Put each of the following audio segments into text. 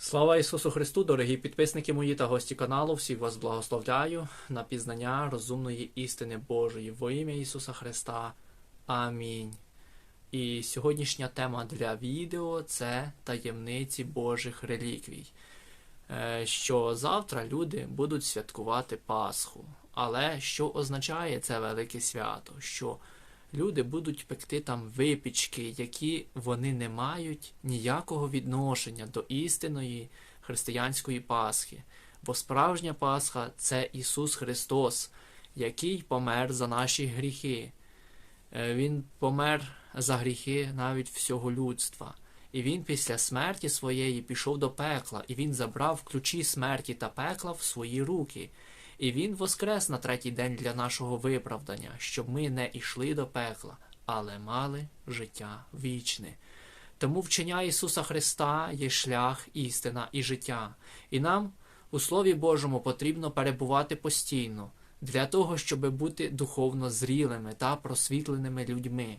Слава Ісусу Христу, дорогі підписники мої та гості каналу, всіх вас благословляю на пізнання розумної істини Божої во ім'я Ісуса Христа. Амінь. І сьогоднішня тема для відео це таємниці Божих реліквій. Е, Що завтра люди будуть святкувати Пасху. Але що означає це велике свято? Що люди будуть пекти там випічки, які вони не мають ніякого відношення до істинної християнської Пасхи. Бо справжня Пасха це Ісус Христос, який помер за наші гріхи. Е, Він помер за гріхи навіть всього людства. І він після смерті своєї пішов до пекла, і він забрав ключі смерті та пекла в свої руки. І він воскрес на третій день для нашого виправдання, щоб ми не йшли до пекла, але мали життя вічне. Тому вчення Ісуса Христа є шлях, істина і життя. І нам у Слові Божому потрібно перебувати постійно для того, щоб бути духовно зрілими та просвітленими людьми.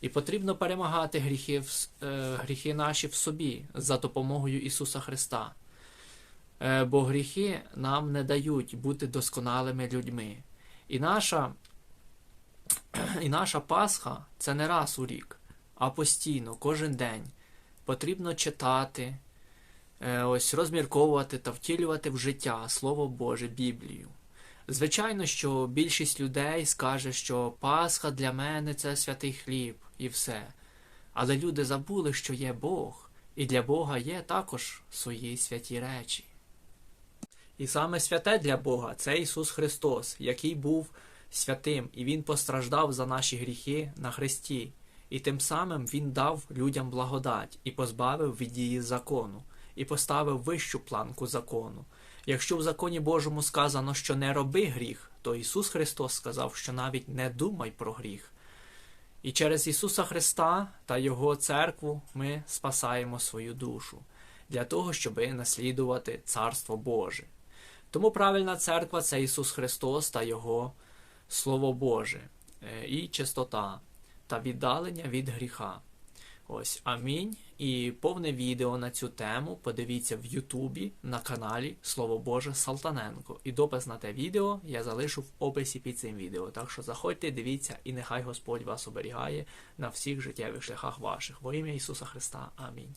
І потрібно перемагати гріхи, е, гріхи наші в собі за допомогою Ісуса Христа. Е, бо гріхи нам не дають бути досконалими людьми. І наша, і наша Пасха це не раз у рік, а постійно, кожен день. Потрібно читати, е, ось розмірковувати та втілювати в життя Слово Боже, Біблію. Звичайно, що більшість людей скаже, що Пасха для мене це святий хліб і все. Але люди забули, що є Бог, і для Бога є також свої святі речі. І саме святе для Бога це Ісус Христос, який був святим, і Він постраждав за наші гріхи на Христі, і тим самим Він дав людям благодать і позбавив від дії закону, і поставив вищу планку закону. Якщо в законі Божому сказано, що не роби гріх, то Ісус Христос сказав, що навіть не думай про гріх. І через Ісуса Христа та Його церкву ми спасаємо свою душу для того, щоб наслідувати Царство Боже. Тому правильна церква це Ісус Христос та Його Слово Боже, е, і чистота та віддалення від гріха. Ось амінь. І повне відео на цю тему подивіться в Ютубі на каналі Слово Боже Салтаненко. І допис на те відео я залишу в описі під цим відео. Так що заходьте, дивіться, і нехай Господь вас оберігає на всіх життєвих шляхах ваших. Во ім'я Ісуса Христа. Амінь.